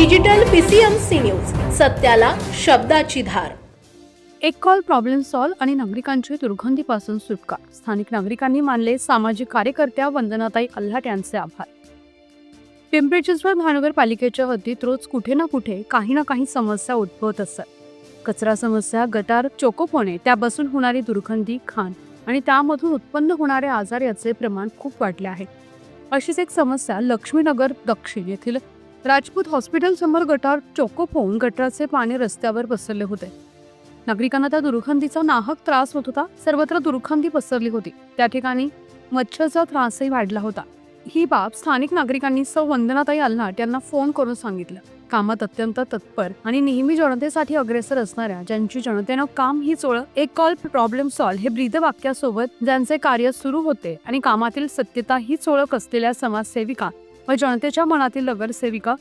Digital PCMC news सत्याला शब्दाची धार. एक call problem solve आणि नागरिकांची दुर्गंधीपासून सुटका. स्थानिक नागरिकांनी मानले सामाजिक कार्यकर्त्या वंदनाताई अल्हाट यांचे आभार. पिंपरी चिंचवड महानगरपालिकेच्या हद्दीत रोज कुठे ना कुठे काही ना काही समस्या उद्भवत असतात कचरा समस्या गटार चोकोप होणे त्यापासून होणारी दुर्गंधी खाण आणि त्यामधून उत्पन्न होणारे आजार याचे प्रमाण खूप वाढले आहे. अशीच एक समस्या लक्ष्मीनगर दक्षिण येथील राजपूत हॉस्पिटल समोर गटार चोकोप होऊन गटाराचे पाणी रस्त्यावर पसरले होते. नागरिकांना त्या दुर्गंधीचा नाहक त्रास होत होता. सर्वत्र दुर्गंधी पसरली होती. त्या ठिकाणी मच्छरचा त्रासही वाढला होता. ही बाब स्थानिक नागरिकांनी सौ वंदनाताई अल्नाट यांना फोन करून सांगितलं. कामात अत्यंत तत्पर आणि नेहमी जनतेसाठी अग्रेसर असणाऱ्या ज्यांची जनतेनं काम ही चोळ एक कॉल प्रॉब्लेम सॉल्व हे ब्रीद वाक्यासोबत ज्यांचे कार्य सुरू होते आणि कामातील सत्यता ही चोळक असलेल्या समाजसेविका व जनतेच्या मनातील नगरसेविका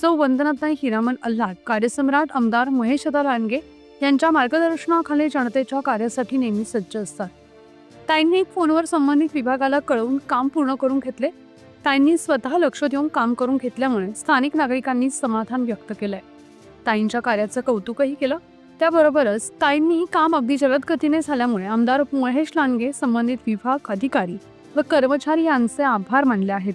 सौ वंदनाताई हिरामन अल्लाद कार्यसम्राट आमदार महेशदा लांडगे यांच्या मार्गदर्शनाखाली जनतेच्या कार्यासाठी नेहमी सज्ज असतात. ताईंनी फोनवर संबंधित विभागाला कळवून काम पूर्ण करून घेतले. ताईंनी स्वतः लक्ष देऊन काम करून घेतल्यामुळे स्थानिक नागरिकांनी समाधान व्यक्त केलंय. ताईंच्या कार्याचं कौतुकही केलं. त्याबरोबरच ताईंनी काम अगदी जलदगतीने झाल्यामुळे आमदार महेश लांडगे संबंधित विभाग अधिकारी व कर्मचारी यांचे आभार मानले आहेत.